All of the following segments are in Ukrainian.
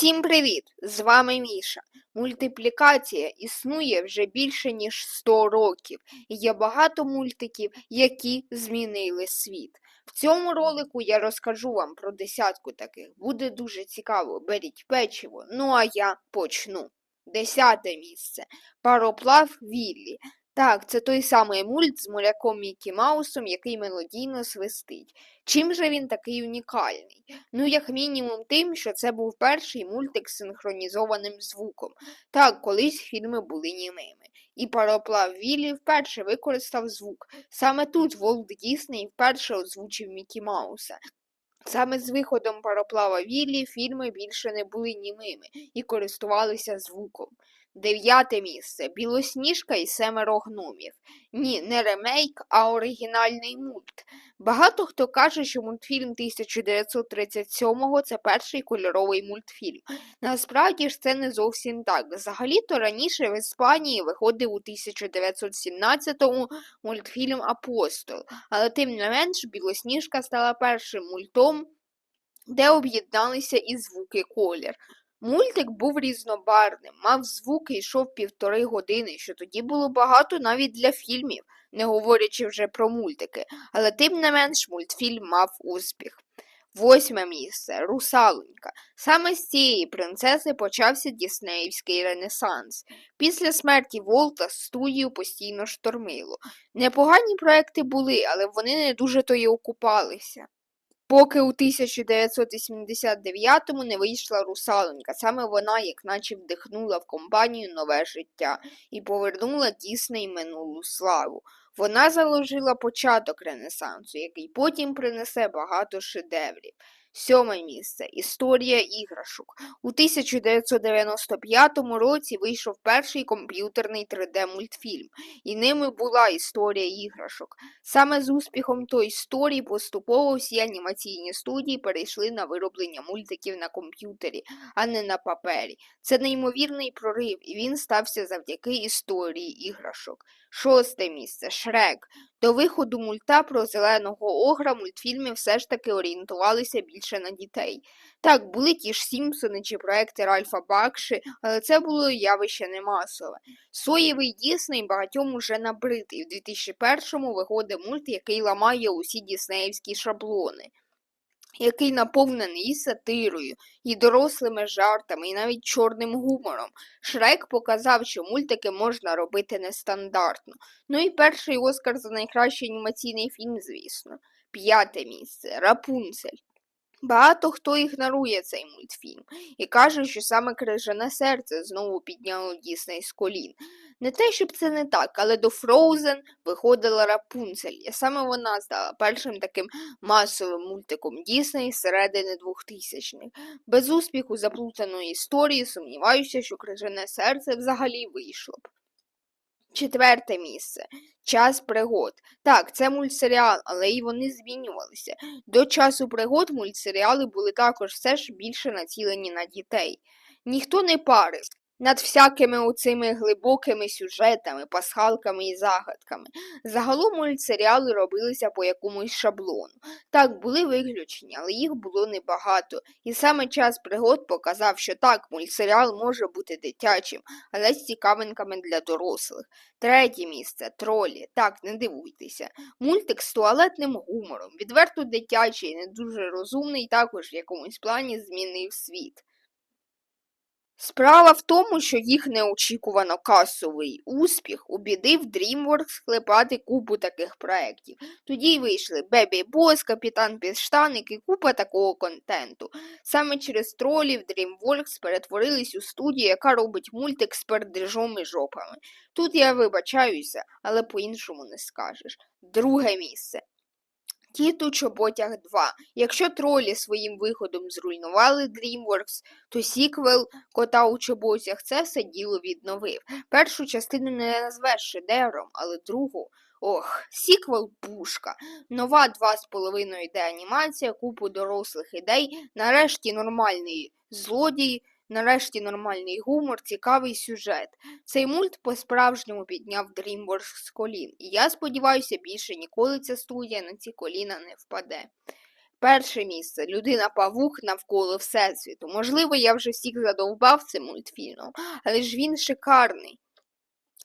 Всім привіт! З вами Міша. Мультиплікація існує вже більше ніж 100 років, і є багато мультиків, які змінили світ. В цьому ролику я розкажу вам про десятку таких. Буде дуже цікаво. Беріть печиво. Ну а я почну. Десяте місце. Пароплав Віллі. Так, це той самий мульт з моряком Мікі Маусом, який мелодійно свистить. Чим же він такий унікальний? Ну, як мінімум, тим, що це був перший мультик з синхронізованим звуком. Так, колись фільми були німими. І пароплав Віллі вперше використав звук. Саме тут Волт Дісней вперше озвучив Мікі Мауса. Саме з виходом пароплава Віллі фільми більше не були німими і користувалися звуком. Дев'яте місце Білосніжка і семеро гномів. Ні, не ремейк, а оригінальний мульт. Багато хто каже, що мультфільм 1937-го це перший кольоровий мультфільм. Насправді ж це не зовсім так. Взагалі-то раніше в Іспанії виходив у 1917-му мультфільм Апостол, але тим не менш Білосніжка стала першим мультом, де об'єдналися і звуки колір. Мультик був різнобарним, мав звуки і йшов півтори години, що тоді було багато навіть для фільмів, не говорячи вже про мультики, але тим не менш мультфільм мав успіх. Восьме місце Русалонька. Саме з цієї принцеси почався Діснеївський ренесанс. Після смерті Волта студію постійно штормило. Непогані проекти були, але вони не дуже то й окупалися. Поки у 1989-му не вийшла русалонька, саме вона, як наче вдихнула в компанію нове життя і повернула Дісней минулу славу. Вона заложила початок Ренесансу, який потім принесе багато шедеврів. Сьоме місце Історія іграшок. У 1995 році вийшов перший комп'ютерний 3D-мультфільм, і ними була історія іграшок. Саме з успіхом той історії поступово всі анімаційні студії перейшли на вироблення мультиків на комп'ютері, а не на папері. Це неймовірний прорив, і він стався завдяки історії іграшок. Шосте місце Шрек. До виходу мульта про зеленого огра мультфільми все ж таки орієнтувалися більше на дітей. Так, були ті ж Сімпсони чи проекти Ральфа Бакши, але це було явище не масове. Соєвий Дісней багатьом уже набритий. в 2001-му виходить мульт, який ламає усі діснеївські шаблони який наповнений і сатирою, і дорослими жартами, і навіть чорним гумором. Шрек показав, що мультики можна робити нестандартно. Ну і перший Оскар за найкращий анімаційний фільм, звісно. П'яте місце Рапунцель. Багато хто ігнорує цей мультфільм і каже, що саме крижане серце знову підняло Дісней з колін. Не те, щоб це не так, але до Фроузен виходила Рапунцель, і саме вона стала першим таким масовим мультиком Дісней середини 2000-х. Без успіху заплутаної історії сумніваюся, що крижане серце взагалі вийшло б. Четверте місце. Час пригод. Так, це мультсеріал, але й вони змінювалися. До часу пригод мультсеріали були також все ж більше націлені на дітей. Ніхто не парив над всякими оцими глибокими сюжетами, пасхалками і загадками. Загалом мультсеріали робилися по якомусь шаблону. Так, були виключення, але їх було небагато. І саме час пригод показав, що так, мультсеріал може бути дитячим, але з цікавинками для дорослих. Третє місце тролі. Так, не дивуйтеся. Мультик з туалетним гумором, відверто дитячий, не дуже розумний, також в якомусь плані змінив світ. Справа в тому, що їх неочікувано касовий успіх убідив DreamWorks склепати купу таких проєктів. Тоді й вийшли Бебі Бос, Капітан Піштаник і купа такого контенту. Саме через тролів DreamWorks перетворились у студію, яка робить мультик з пердежом і жопами. Тут я вибачаюся, але по-іншому не скажеш. Друге місце. Кіт у Чоботях 2. Якщо тролі своїм виходом зруйнували DreamWorks, то сіквел Кота у Чоботях це все діло відновив. Першу частину не назвеш шедевром, але другу. Ох, сіквел пушка. Нова 2,5D анімація, купу дорослих ідей, нарешті нормальний злодій. Нарешті нормальний гумор, цікавий сюжет. Цей мульт по-справжньому підняв DreamWorks з колін, і я сподіваюся, більше ніколи ця студія на ці коліна не впаде. Перше місце Людина Павук навколо Всесвіту. Можливо, я вже всіх задовбав цим мультфільмом, але ж він шикарний.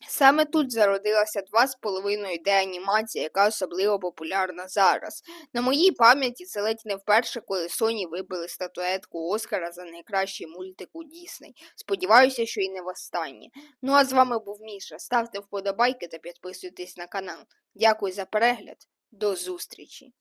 Саме тут зародилася два з половиною d анімація, яка особливо популярна зараз. На моїй пам'яті це ледь не вперше, коли Sony вибили статуетку Оскара за найкращий мультик у Дісней. Сподіваюся, що і не востаннє. Ну а з вами був Міша. Ставте вподобайки та підписуйтесь на канал. Дякую за перегляд. До зустрічі!